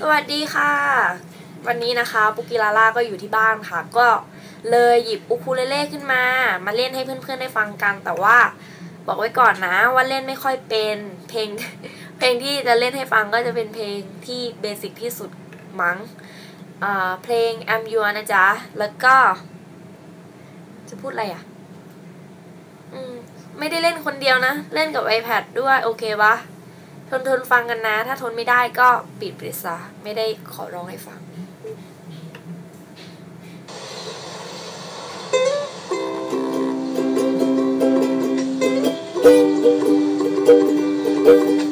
สวัสดีค่ะ วันนี้นะคะปุกิลาล่าก็อยู่ที่บ้านค่ะ ก็เลยหยิบอุคูเลเล่ขึ้นมา มาเล่นให้เพื่อนๆได้ฟังกัน แต่ว่าบอกไว้ก่อนนะว่าเล่นไม่ค่อยเป็นเพลง เพลงที่จะเล่นให้ฟังก็จะเป็นเพลงที่เบสิกที่สุดมั้งอ่าเพลง I'm Your นะจ๊ะ แล้วก็ จะพูดอะไรอะ อืม ไม่ได้เล่นคนเดียวนะ เล่นกับ iPad ด้วย โอเคปะ ทนทนฟังกันนะ ถ้าทนไม่ได้ก็ปิดไปซะไม่ได้ขอร้องให้ฟัง But I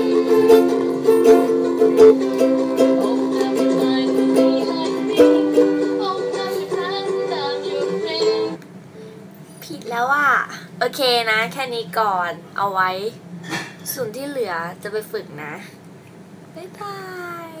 แล้วว่าโอเคนะ แค่นี้ก่อนเอาไว้ ส่วนที่เหลือจะไปฝึกนะ บ๊ายบาย